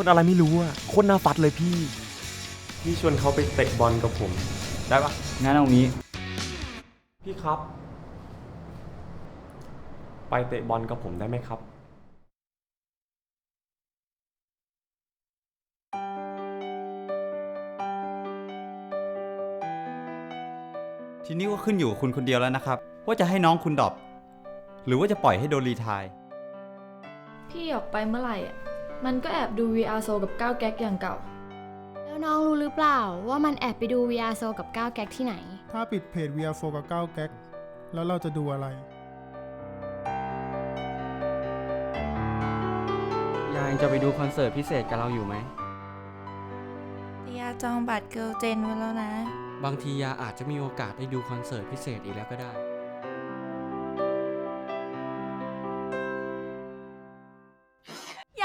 คนอะไรไม่รู้อะโคนน่าฟัดเลยพี่ พี่ชวนเขาไปเตะบอลกับผม ได้ปะงั้นเอางี้ พี่ครับ ไปเตะบอลกับผมได้ไหมครับ ทีนี้ก็ขึ้นอยู่กับคุณคนเดียวแล้วนะครับ ว่าจะให้น้องคุณดรอปหรือว่าจะปล่อยให้โดนรีไทาย พี่ออกไปเมื่อไหร่อะ มันก็แอบดู VR Soul กับก้าวแก๊กอย่างเก่า แล้วน้องรู้หรือเปล่าว่ามันแอบไปดู VR Soul กับก้าวแก๊กที่ไหน ถ้าปิดเพจ VR4 กับ9แก๊กแล้วเราจะดูอะไร ยายจะไปดูคอนเสิร์ตพิเศษกับเราอยู่ไหมยาจองบัตรเกิร์ลเจนไว้แล้วนะ บางทียาอาจจะมีโอกาสได้ดูคอนเสิร์ตพิเศษอีกแล้วก็ได้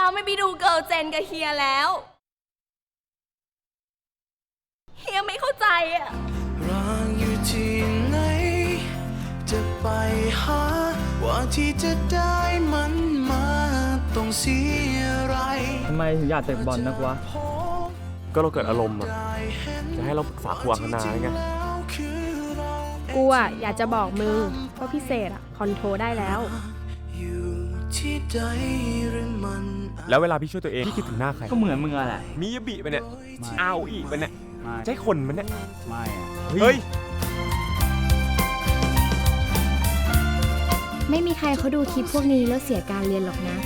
ยาไม่ไปดูเกิร์ลเจนกับเฮียแล้ว เฮียไม่เข้าใจอะร่างอยู่ที่ไหน จะไปหา ว่าที่จะได้มันมาต้องเสียอะไรทำไมถึงอยากเตะบอลนักวะ ก็เราเกิดอารมณ์อะจะให้เราปรึกษาครูอังคณาไง กูอะอยากจะบอกมึงว่าพิเศษอะ คอนโทรได้แล้ว อยู่ ที่ใดหรือมันแล้วเวลาพี่ช่วยตัวเองพี่คิดถึงหน้าใครก็เหมือนมึงอะแหละมียาบิไปเนี่ยไม่อ้าวอีไปเนี่ยไม่ใช่คนมันเนี่ยไม่อะเฮ้ยไม่มีใครเขาดูคลิปพวกนี้แล้วเสียการเรียนหรอกนะ